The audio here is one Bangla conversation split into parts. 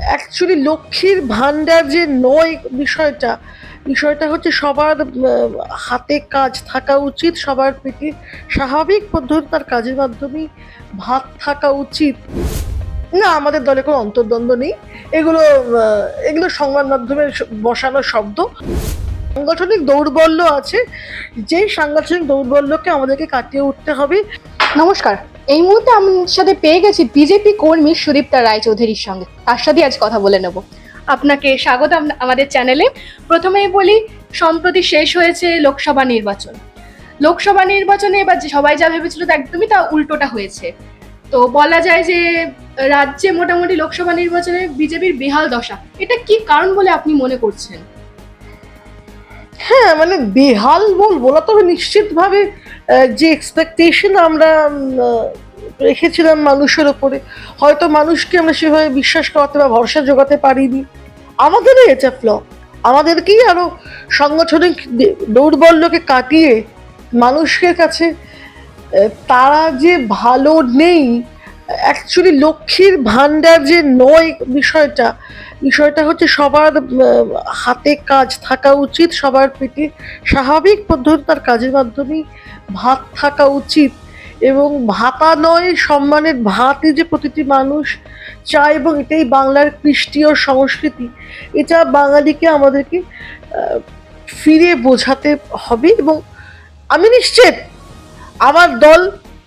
অ্যাকচুয়ালি লক্ষ্মীর ভাণ্ডার যে নয় বিষয়টা বিষয়টা হচ্ছে সবার হাতে কাজ থাকা উচিত, সবার পেটে স্বাভাবিক পদ্ধতি তার কাজের মাধ্যমেই ভাত থাকা উচিত। না, আমাদের দলে কোনো অন্তর্দ্বন্দ্ব নেই। এগুলো এগুলো সংবাদ মাধ্যমে বসানো শব্দ। সাংগঠনিক দৌর্বল্য আছে। যেই সাংগঠনিক দৌর্বল্যকে আমাদেরকে কাটিয়ে উঠতে হবে। নমস্কার। এই মুহূর্তে আমার সাথে পেয়ে গেছি বিজেপি কর্মী সুদীপ্তা রায়চৌধুরীর সঙ্গে। তার সাথে আজ কথা বলে নেব। আপনাকে স্বাগত আম- আমাদের চ্যানেলে। প্রথমেই বলি, সম্প্রতি শেষ হয়েছে লোকসভা নির্বাচন। লোকসভা নির্বাচনে এবার যে সবাই যা ভেবেছিল তা একদমই তা উল্টোটা হয়েছে। তো বলা যায় যে, রাজ্যে মোটামুটি লোকসভা নির্বাচনে বিজেপির বেহাল দশা। এটা কি কারণ বলে আপনি মনে করছেন? হ্যাঁ মানে বেহাল বলব না তবে নিশ্চিতভাবে যে এক্সপেকটেশন আমরা রেখেছিলাম মানুষের ওপরে হয়তো মানুষকে আমরা সেভাবে বিশ্বাস করাতে বা ভরসা জোগাতে পারিনি। আমাদেরই এটা ফ্ল আমাদেরকেই আরও সাংগঠনিক দৌর্বল্যকে কাটিয়ে মানুষের কাছে তারা যে ভালো নেই অ্যাকচুয়ালি লক্ষ্মীর ভাণ্ডার যে নয় বিষয়টা বিষয়টা হচ্ছে সবার হাতে কাজ থাকা উচিত, সবার পেটে স্বাভাবিক পদ্ধতি তার কাজের মাধ্যমেই ভাত থাকা উচিত। এবং ভাতা নয়, সম্মানের ভাতই যে প্রতিটি মানুষ চায় এবং এটাই বাংলার কৃষ্টি ও সংস্কৃতি। এটা বাঙালিকে আমাদেরকে ফিরে বোঝাতে হবে এবং আমি নিশ্চিত আমার দল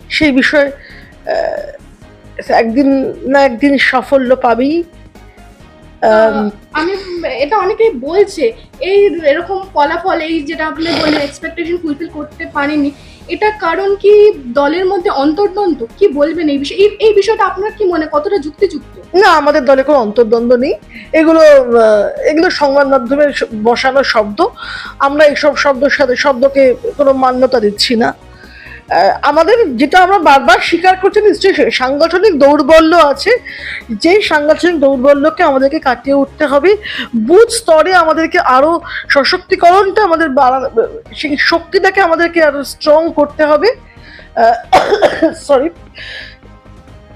সেই বিষয়ে একদিন না একদিন সাফল্য পাবেই আম, আমি এটা অনেকেই বলছে এই এরকম ফলাফল এই যেটা আপনি বললেন এক্সপেকটেশন ফুলফিল করতে পারেনি এটা কারণ কি দলের মধ্যে অন্তর্দ্বন্দ্ব? কি বলবেন এই বিষয়ে? এই- বিষয়টা আপনার কি মনে কতটা যুক্তিযুক্ত? না আমাদের দলে কোনো অন্তর্দ্বন্দ্ব নেই। এগুলো এগুলো সংবাদ মাধ্যমে বসানো শব্দ। আমরা এইসব শব্দের সাথে শব্দকে কোনো মান্যতা দিচ্ছি না। আমাদের যেটা আমরা বারবার স্বীকার করছি নিশ্চয়ই সাংগঠনিক দৌর্বল্য আছে। যেই সাংগঠনিক দৌর্বল্যকে আমাদেরকে কাটিয়ে উঠতে হবে, বুথ স্তরে আমাদেরকে আরও সশক্তিকরণটা আমাদের সেই শক্তিটাকে আমাদেরকে আরও স্ট্রং করতে হবে। সরি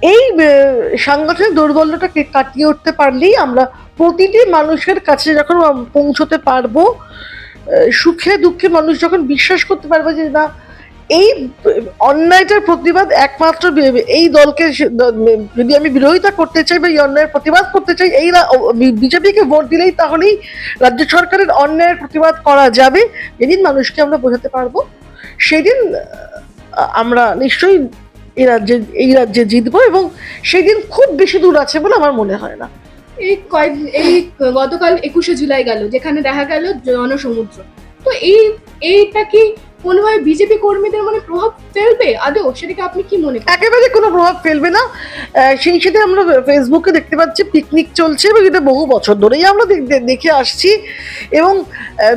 এই সাংগঠনিক দৌর্বল্যটাকে কাটিয়ে উঠতে পারলেই আমরা প্রতিটি মানুষের কাছে যখন পৌঁছতে পারব সুখে দুঃখে মানুষ যখন বিশ্বাস করতে পারবে যে না এই অন্যায়টার প্রতিবাদ একমাত্র এই দলকে যদি আমি বিরোধিতা করতে চাই বা এই অন্যায়ের প্রতিবাদ করতে চাই, এই বিজেপিকে ভোট দিলেই তাহলেই রাজ্য সরকারের অন্যায়ের প্রতিবাদ করা যাবে। যেদিন মানুষকে আমরা বোঝাতে পারব, সেদিন আমরা নিশ্চয়ই এই রাজ্যে এই রাজ্যে জিতবো এবং সেদিন খুব বেশি দূর আছে বলে আমার মনে হয় না। এই কয়েক, এই গতকাল একুশে জুলাই গেল, যেখানে দেখা গেল জনসমুদ্র। তো এই, এইটা কি কোনোভাবে বিজেপি কর্মীদের মানে প্রভাব ফেলবে? আদৌ সেটাকে আপনি কি মনে করেন? একেবারে কোনো প্রভাব ফেলবে না। সেই সাথে আমরা ফেসবুকে দেখতে পাচ্ছি পিকনিক চলছে এবং এটা বহু বছর ধরেই আমরা দেখ- আসছি। এবং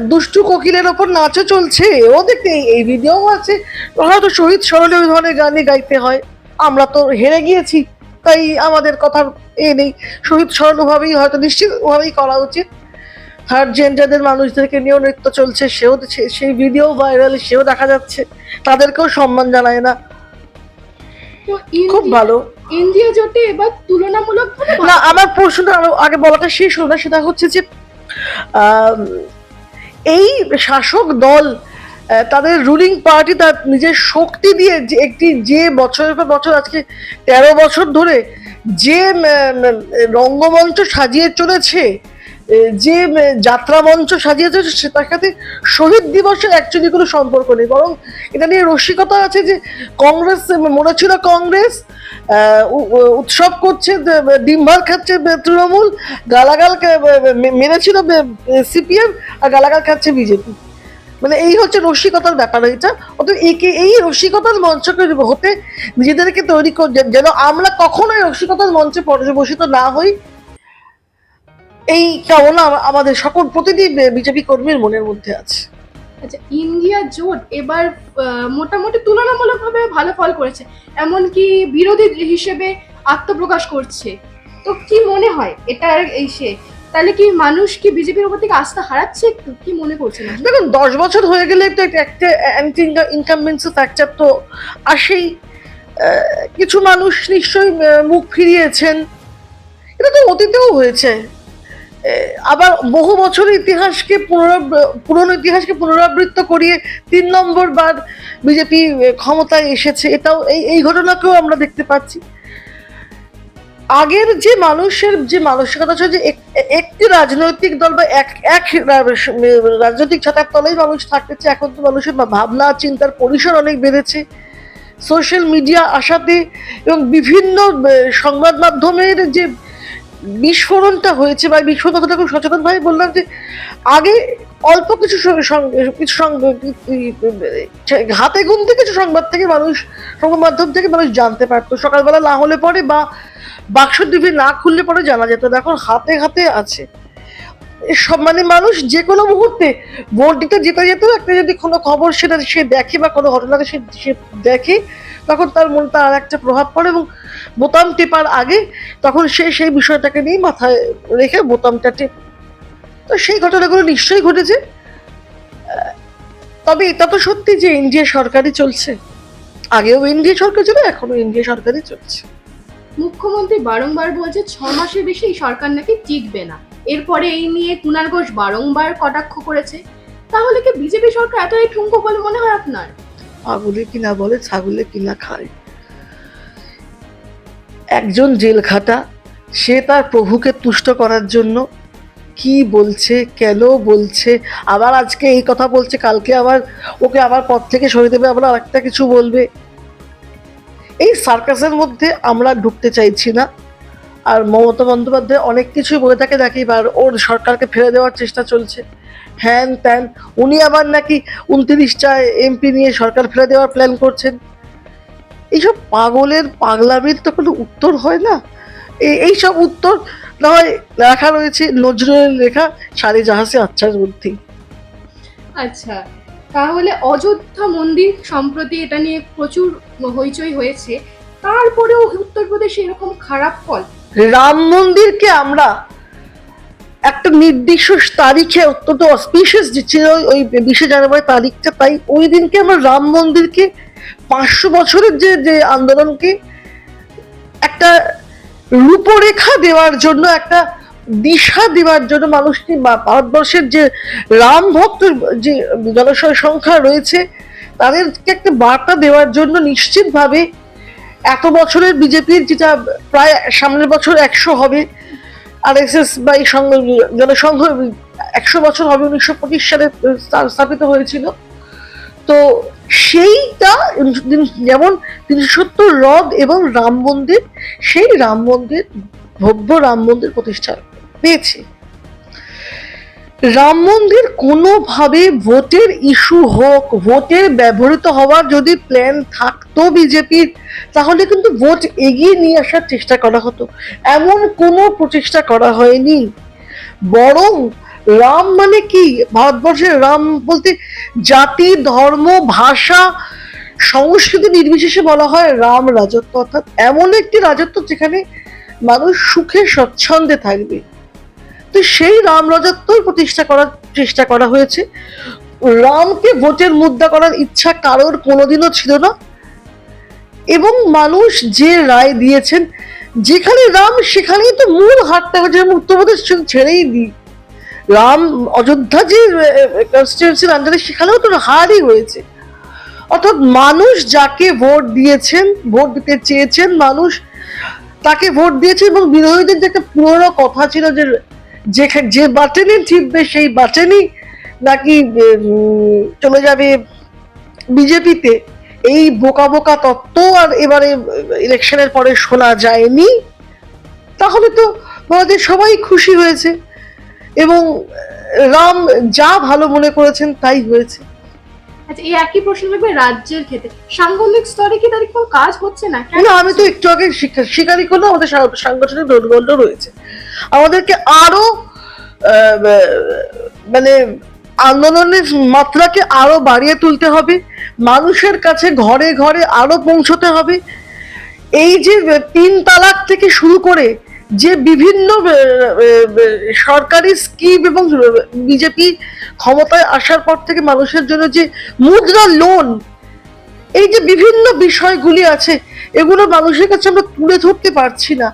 দুষ্টু কোকিলের ওপর নাচও চলছে ও দেখতে এই- এই ভিডিও আছে। হয়তো শহীদ সরলে ওই ধরনের গানে গাইতে হয়। আমরা তো হেরে গিয়েছি, তাই আমাদের কথার এ নেই। শহীদ সরলভাবেই হয়তো নিশ্চিতভাবেই করা উচিত। থার্ড জেন্ডারদের মানুষদেরকে নিয়েও নৃত্য চলছে সেও সেই ভিডিও ভাইরাল সেও দেখা যাচ্ছে। তাদেরকেও সম্মান জানায় না। খুব ভালো। ইন্ডিয়া জোটে এবার তুলনামূলক না আমার প্রশ্নটা আগে বলাটা শেষ হলো না সেটা হচ্ছে যে এই শাসক দল তাদের রুলিং পার্টি তার নিজের শক্তি দিয়ে যে একটি যে বছরের পর বছর আজকে তেরো বছর ধরে যে রঙ্গমঞ্চ সাজিয়ে চলেছে যে যাত্রা মঞ্চ সাজিয়েছে সেটার সাথে শহীদ দিবসের অ্যাকচুয়ালি কোনো সম্পর্ক নেই। বরং এটা নিয়ে রসিকতা আছে যে কংগ্রেস মনে ছিল কংগ্রেস উৎসব করছে ডিম ভাত খাচ্ছে তৃণমূল, গালাগাল মেরেছিল সিপিএম আর গালাগাল খাচ্ছে বিজেপি। মানে এই হচ্ছে রসিকতার ব্যাপার এটা। অতএব একে এই রসিকতার মঞ্চকে হতে নিজেদেরকে তৈরি যেন আমরা কখনোই রসিকতার মঞ্চে পর্যবসিত না হই। এই কামনা আমাদের সকল প্রতিটি বিজেপি কর্মীর মনের মধ্যে আছে। আচ্ছা ইন্ডিয়া জোট এবার মোটামুটি তুলনামূলকভাবে ভালো ফল করেছে। এমনকি বিরোধী হিসেবে আত্মপ্রকাশ করছে। তো কি মনে হয়? এটার এই সে তাহলে কি মানুষ কি বিজেপির উপর থেকে আস্থা হারাচ্ছে একটু? কি মনে করছেন দেখুন দশ বছর হয়ে গেলে তো একটা অ্যান্টি ইনকামবেন্সি ফ্যাক্টর তো আসেই। কিছু মানুষ নিশ্চয়ই মুখ ফিরিয়েছেন। এটা তো অতীতেও হয়েছে। আবার বহু বছরের ইতিহাসকে পুনরাব- পুরনো ইতিহাসকে পুনরাবৃত্ত করিয়ে তিন নম্বর বার বিজেপি ক্ষমতায় এসেছে, এটাও এই এই ঘটনাকেও আমরা দেখতে পাচ্ছি। আগের যে মানুষের যে মানসিকতা ছিল যে এক- একটি রাজনৈতিক দল বা এক এক রাজনৈতিক ছাতার তলেই মানুষ থাকতেছে, এখন তো মানুষের ভাবনা, চিন্তার পরিসর অনেক বেড়েছে। সোশ্যাল মিডিয়া আসাতে এবং বিভিন্ন সংবাদ মাধ্যমের যে বিস্ফোরণটা হয়েছে বা বিস্ফোরণ কথাটা খুব সচেতনভাবে বললাম যে আগে অল্প কিছু কিছু হাতে গুনতে কিছু সংবাদ থেকে মানুষ সংবাদ মাধ্যম থেকে মানুষ জানতে পারতো। সকালবেলা না হলে পরে বা বাক্স টিভি না খুললে পরে জানা যেত। এখন হাতে হাতে আছে। মানে মানুষ যে কোনো মুহূর্তে ভোট দিতে যেতে যেত একটা যদি কোনো খবর সেটা সে দেখে বা কোনো ঘটনাকে সে সে দেখে, তখন তার মনে তার আর একটা প্রভাব পড়ে এবং বোতাম টেপার আগে তখন সে সেই বিষয়টাকে নিয়ে মাথায় রেখে বোতামটা টেপ। তো সেই ঘটনাগুলো নিশ্চয়ই ঘটেছে। তবে এটা তো সত্যি যে ইন্ডিয়া সরকারই চলছে। আগেও ইন্ডিয়া সরকার ছিল এখনও ইন্ডিয়া সরকারই চলছে। মুখ্যমন্ত্রী বারংবার বলছে, ছ মাসের বেশি সরকার নাকি টিকবে না। এরপরে এই নিয়ে কুণাল ঘোষ বারংবার কটাক্ষ করেছে। তাহলে কি বিজেপি সরকার এতটাই ঠুঙ্কো বলে মনে হয় আপনার? পাগলে কিনা বলে, ছাগলে কিনা খায়। একজন জেল খাটা, সে তার প্রভুকে তুষ্ট করার জন্য কি বলছে, কেন বলছে, আবার আজকে এই কথা বলছে, কালকে আবার ওকে আবার পথ থেকে সরিয়ে দেবে, আবার আরেকটা কিছু বলবে। এই সার্কাসের মধ্যে আমরা ঢুকতে চাইছি না। আর মমতা বন্দ্যোপাধ্যায় অনেক কিছুই বলে থাকে নাকি ওর সরকারকে ফেলে দেওয়ার চেষ্টা চলছে। হ্যান ত্যান, উনি আবার নাকি উনত্রিশটা এমপি নিয়ে সরকার ফেলে দেওয়ার প্ল্যান করছেন। এইসব পাগলের পাগলামির তো কোনো উত্তর হয় না। এই এইসব উত্তর না হয় লেখা রয়েছে, নজরুলের লেখা সারি জাহাজে আচ্ছার মধ্যে আচ্ছা তাহলে অযোধ্যা মন্দির সম্প্রতি এটা নিয়ে প্রচুর হইচই হয়েছে। তারপরেও উত্তরপ্রদেশে এরকম খারাপ ফল? রাম মন্দিরকে আমরা একটা নির্দিষ্ট তারিখে অত্যন্ত অসপিশিয়াস ছিল ওই বিশে জানুয়ারি তারিখটা। তাই ওই দিনকে আমরা রাম মন্দিরকে পাঁচশো বছরের যে যে আন্দোলনকে একটা রূপরেখা দেওয়ার জন্য, একটা দিশা দেওয়ার জন্য মানুষটি ভারতবর্ষের যে রাম ভক্ত যে জনসংখ্যা রয়েছে, তাদেরকে একটা বার্তা দেওয়ার জন্য নিশ্চিতভাবে এত বছরের বিজেপির যেটা প্রায় সামনের বছর একশো হবে আর এস এস বা এই সংঘ জনসংঘ একশো বছর হবে উনিশশো পঁচিশ সালে স্থাপিত হয়েছিল। তো সেইটা যেমন তিনশো সত্তর হ্রদ এবং রাম মন্দির, সেই রাম মন্দির, ভব্য রাম মন্দির প্রতিষ্ঠা পেয়েছে। রাম মন্দির কোনোভাবে ভোটের ইস্যু হোক ভোটের ব্যবহৃত হওয়ার যদি প্ল্যান থাকতো বিজেপির, তাহলে কিন্তু ভোট এগিয়ে নিয়ে আসার চেষ্টা করা হতো। এমন কোনো প্রচেষ্টা করা হয়নি। বরং রাম মানে কি? ভারতবর্ষের রাম বলতে জাতি, ধর্ম, ভাষা, সংস্কৃতি নির্বিশেষে বলা হয় রাম রাজত্ব। অর্থাৎ এমন একটি রাজত্ব যেখানে মানুষ সুখে, স্বচ্ছন্দে থাকবে। তো সেই রাম রাজত্বই প্রতিষ্ঠা করার চেষ্টা করা হয়েছে। রামকে ভোটের মুদ্রা করার ইচ্ছা কারোর কোনোদিনও ছিল না। এবং মানুষ যে রায় দিয়েছেন, যেখানে রাম, সেখানেই তো মূল হারটা হয়েছে আমি উত্তরপ্রদেশ ছেড়ে- ছেড়েই দিই রাম অযোধ্যা যে কনস্টিটিউন্সির আন্ডারে সেখানেও তো হারই হয়েছে অর্থাৎ মানুষ যাকে ভোট দিয়েছেন, ভোট দিতে চেয়েছেন মানুষ, তাকে ভোট দিয়েছে এবং বিরোধীদের যে একটা পুরোনো কথা ছিল যে যে যে বাটেনই টিপবে সেই বাটেনই নাকি চলে যাবে বিজেপিতে এই বোকা বোকা তত্ত্ব আর এবারে ইলেকশনের পরে শোনা যায়নি তাহলে তো আমাদের সবাই খুশি হয়েছে। এবং রাম যা ভালো মনে করেছেন তাই হয়েছে। আচ্ছা এই একই প্রশ্ন থাকবে রাজ্যের ক্ষেত্রে। সাংগঠনিক স্তরে কি তার কোনো কাজ হচ্ছে না? কেন না আমি তো একটু আগে স্বীকার- স্বীকারই করলাম আমাদের সাংগঠনিক দৌর্বল্য রয়েছে। আমাদেরকে আরও আহ, মানে আন্দোলনের মাত্রাকে আরও বাড়িয়ে তুলতে হবে, মানুষের কাছে ঘরে ঘরে আরও পৌঁছতে হবে। এই যে তিন তালাক থেকে শুরু করে যে বিভিন্ন সরকারি স্কিম এবং বিজেপি ক্ষমতায় আসার পর থেকে মানুষের জন্য যে মুদ্রা লোন, এই যে বিভিন্ন বিষয়গুলি আছে, এগুলো মানুষের কাছে আমরা তুলে ধরতে পারছি না।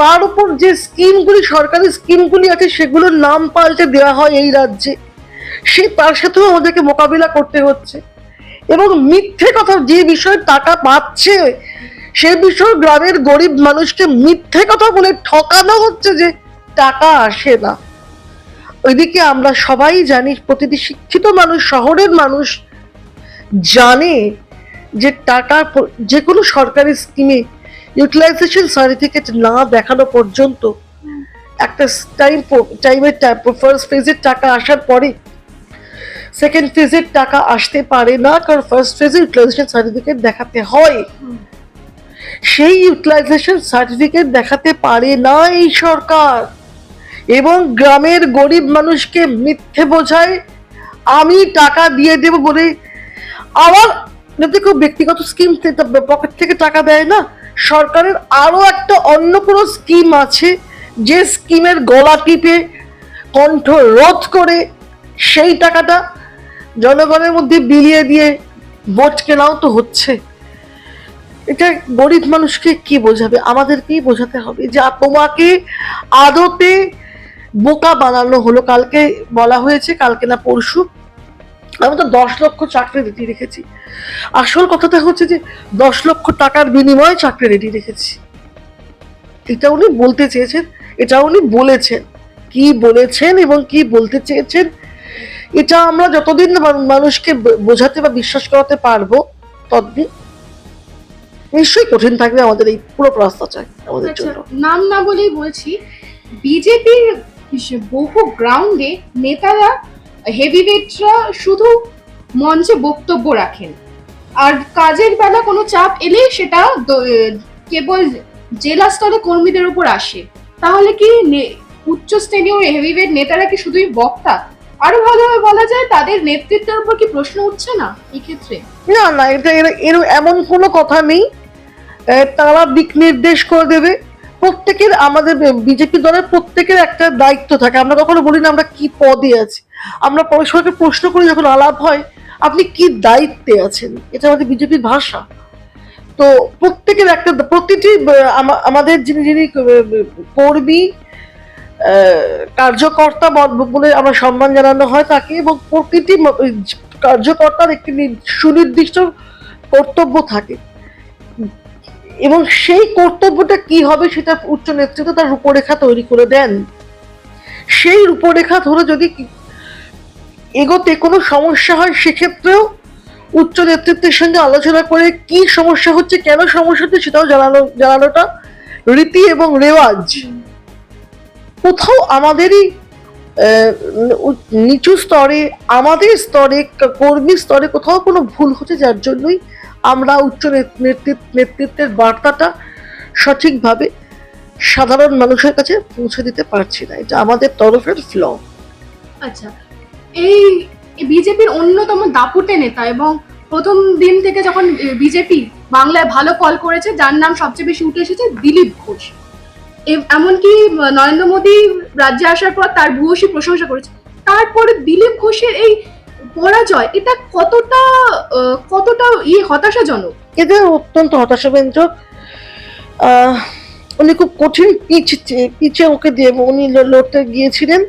তার উপর যে স্কিমগুলি, সরকারি স্কিমগুলি আছে, সেগুলোর নাম পাল্টে দেওয়া হয় এই রাজ্যে। সে তার সাথেও আমাদেরকে মোকাবিলা করতে হচ্ছে। এবং মিথ্যে কথা যে বিষয়ে টাকা পাচ্ছে, সে বিষয়ে গ্রামের গরিব মানুষকে মিথ্যে কথা বলে ঠকানো হচ্ছে যে টাকা আসে না। ওইদিকে আমরা সবাই জানি, প্রতিটি শিক্ষিত মানুষ, শহরের মানুষ জানে যে টাকা যে কোনো সরকারি স্কিমে ইউটিলাইজেশন সার্টিফিকেট না দেখানো পর্যন্ত একটা টাইম টাইমের ফার্স্ট ফেজের টাকা আসার পরে সেকেন্ড ফেজের টাকা আসতে পারে না, কারণ ফার্স্ট ফেজে ইউটিলাইজেশন সার্টিফিকেট দেখাতে হয়। সেই ইউটিলাইজেশন সার্টিফিকেট দেখাতে পারে না এই সরকার। এবং গ্রামের গরিব মানুষকে মিথ্যে বোঝায়, আমি টাকা দিয়ে দেব বলে আমার কেউ ব্যক্তিগত স্কিম পকেট থেকে টাকা দেয় না। সরকারের আরও একটা অন্য কোনো স্কিম আছে, যে স্কিমের গলা টিপে কণ্ঠ রোধ করে সেই টাকাটা জনগণের মধ্যে বিলিয়ে দিয়ে ভোট কেনাও তো হচ্ছে। এটা গরিব মানুষকে কি বোঝাবে? আমাদেরকেই বোঝাতে হবে যে তোমাকে আদতে বোকা বানানো হলো। কালকে বলা হয়েছে, কালকে না পরশু। আমি তো দশ লক্ষ চাকরি রেডি রেখেছি। আসল কথাটা হচ্ছে যে দশ লক্ষ টাকার বিনিময়ে চাকরি রেডি রেখেছি। এটা উনি বলতে চেয়েছেন, এটা উনি বলেছেন। কি বলেছেন এবং কি বলতে চেয়েছেন এটা আমরা যতদিন মানুষকে বোঝাতে বা বিশ্বাস করাতে পারব ততদিন নিশ্চয়ই কঠিন থাকবে আমাদের এই পুরো প্রস্তাবটা আমাদের আচ্ছা জন্য। নাম না বলেই বলছি বিজেপির বহু গ্রাউন্ডে নেতারা হেভিওয়েটরা শুধু মঞ্চে বক্তব্য রাখেন। আর কাজের বেলা কোনো চাপ এলে সেটা কেবল জেলা স্তরে কর্মীদের উপর আসে। তাহলে কি উচ্চ শ্রেণীয় হেভিওয়েট নেতারা কি শুধুই বক্তা? আরও ভালোভাবে বলা যায়, তাদের নেতৃত্বের উপর কি প্রশ্ন উঠছে না এই ক্ষেত্রে? না না, এটা এর- এমন কোনো কথা নেই। তারা দিক নির্দেশ করে দেবে। প্রত্যেকের আমাদের বিজেপি দলের প্রত্যেকের একটা দায়িত্ব থাকে। আমরা কখনো বলি না আমরা কি পদে আছি। আমরা পরস্পরকে প্রশ্ন করি যখন আলাপ হয়, আপনি কি দায়িত্বে আছেন? এটা আমাদের বিজেপির ভাষা। তো প্রত্যেকের একটা, প্রতিটি আমাদের যিনি যিনি কর্মী কার্যকর্তা বল- আমরা সম্মান জানানো হয় তাকে এবং ম- কার্যকর্তার একটি সুনির্দিষ্ট কর্তব্য থাকে। এবং সেই কর্তব্যটা কি হবে সেটা উচ্চ নেতৃত্ব তার রূপরেখা তৈরি করে দেন। সেই রূপরেখা ধরে যদি এগোতে কোনো সমস্যা হয় সেক্ষেত্রেও উচ্চ নেতৃত্বের সঙ্গে আলোচনা করে কি সমস্যা হচ্ছে, কেন সমস্যা হচ্ছে সেটাও জানানো জানানোটা রীতি এবং রেওয়াজ। কোথাও আমাদেরই নিচু স্তরে, আমাদের স্তরে, কর্মী স্তরে কোথাও কোনো ভুল হচ্ছে যার জন্যই আমরা উচ্চ নেত- নেতৃত্ব নেতৃত্বের বার্তাটা সঠিকভাবে সাধারণ মানুষের কাছে পৌঁছে দিতে পারছি না। এটা আমাদের তরফের ফ্ল আচ্ছা এই বিজেপির অন্যতম দাপুটে নেতা এবং প্রথম দিন থেকে যখন বিজেপি বাংলায় ভালো ফল করেছে, যার নাম সবচেয়ে বেশি উঠে এসেছে দিলীপ ঘোষ। এমনকি নরেন্দ্র মোদী রাজ্যে আসার পর তার ভূয়সী প্রশংসা করেছে। তারপরে দিলীপ ঘোষের এই পরাজয়, এটা কতটা কতটা ইয়ে হতাশাজনক? এটা অত্যন্ত হতাশাব্যঞ্জক। উনি খুব কঠিন পিচ, পিচে ওকে দিয়ে, উনি লড়তে গিয়েছিলেন।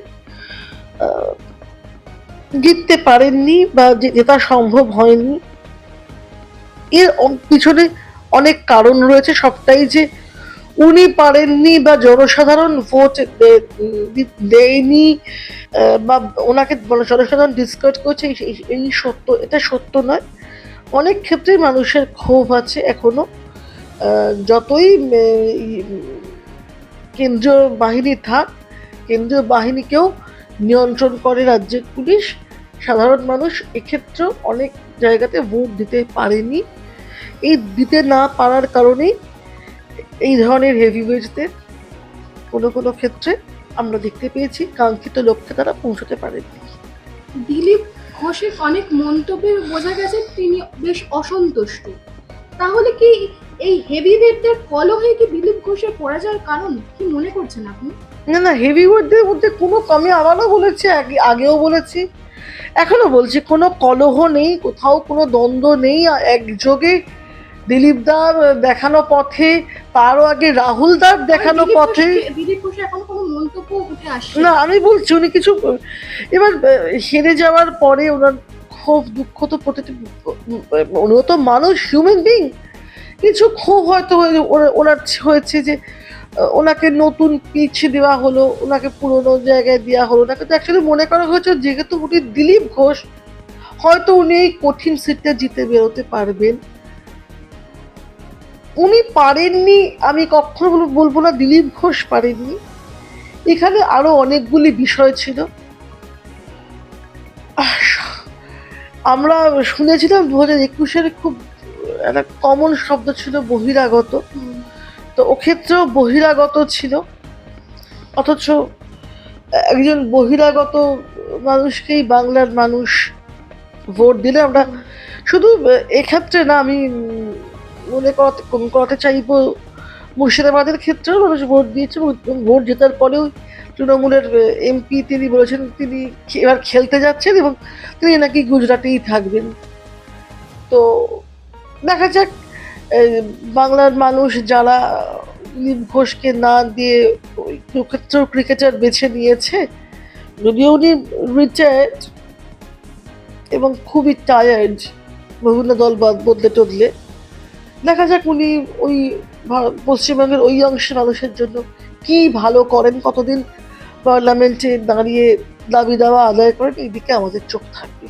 জিততে পারেননি বা জেতা সম্ভব হয়নি। এর পিছনে অনেক কারণ রয়েছে সবটাই যে উনি পারেননি বা জনসাধারণ ভোট দেয়নি বা ওনাকে মানে জনসাধারণ ডিসকাস করছে, এই- সত্য, এটা সত্য নয়। অনেক ক্ষেত্রে মানুষের ক্ষোভ আছে এখনও। যতই কেন্দ্রীয় বাহিনী থাক, কেন্দ্রীয় বাহিনীকেও নিয়ন্ত্রণ করে রাজ্যের পুলিশ, সাধারণ মানুষ এক্ষেত্রেও অনেক জায়গাতে ভোট দিতে পারেনি। এই দিতে না পারার কারণেই এই ধরনের হেভিওয়েটদের কোনো কোনো ক্ষেত্রে আমরা দেখতে পেয়েছি কাঙ্ক্ষিত লক্ষ্যে তারা পৌঁছতে পারেনি দিলীপ ঘোষের অনেক মন্তব্যে বোঝা গেছে তিনি বেশ অসন্তুষ্ট। তাহলে কি এই হেভিওয়েটদের কলহে কি দিলীপ ঘোষের পরাজয়ের কারণ কি মনে করছেন আপনি? না না হেভি ওয়েটদের মধ্যে কোনো কমে আবারও বলেছি আগে আগেও বলেছি। এখনও বলছি কোনো কলহ নেই কোথাও কোনো দ্বন্দ্ব নেই একযোগে দিলীপ দার দেখানো পথে তারও আগে রাহুল দার দেখানো পথে না আমি বলছি উনি কিছু এবার হেরে যাওয়ার পরে ওনার ক্ষোভ দুঃখ তো প্রতিটি উনিও তো মানুষ হিউম্যান বিং কিছু ক্ষোভ হয়তো হয়ে- ওনার- ওনার হয়েছে যে ওনাকে নতুন পিচ দেওয়া হলো ওনাকে পুরোনো জায়গায় দেওয়া হলো। ওনাকে তো অ্যাকচুয়ালি মনে করা হয়েছে যেহেতু উনি দিলীপ ঘোষ হয়তো উনি এই কঠিন সিটটা জিতে বেরোতে পারবেন। উনি পারেননি, আমি কখনো বলব না, দিলীপ ঘোষ পারেননি। এখানে আরও অনেকগুলি বিষয় ছিল। আমরা শুনেছিলাম দু হাজার একুশের খুব একটা কমন শব্দ ছিল বহিরাগত। তো ও ক্ষেত্রেও বহিরাগত ছিল। অথচ একজন বহিরাগত মানুষকেই বাংলার মানুষ ভোট দিলে আমরা শুধু এক্ষেত্রে না, আমি মনে করাতে করাতে চাইব। মুর্শিদাবাদের ক্ষেত্রেও মানুষ ভোট দিয়েছে এবং ভোট জেতার পরেও তৃণমূলের এমপি তিনি বলেছেন তিনি এবার খেলতে যাচ্ছেন এবং তিনি নাকি গুজরাটেই থাকবেন। তো দেখা যাক বাংলার মানুষ যারা দিলীপ ঘোষকে না দিয়ে ওই কুরুক্ষেত্র ক্রিকেটার বেছে নিয়েছে, যদিও উনি রিটায়ার্ড এবং খুবই টায়ার্ড বিভিন্ন দল বাদ বদলে টদলে দেখা যাক উনি ওই পশ্চিমবঙ্গের ওই অংশের মানুষের জন্য কি ভালো করেন, কতদিন পার্লামেন্টে দাঁড়িয়ে দাবি দাওয়া, আদায় করেন এই দিকে আমাদের চোখ থাকবে।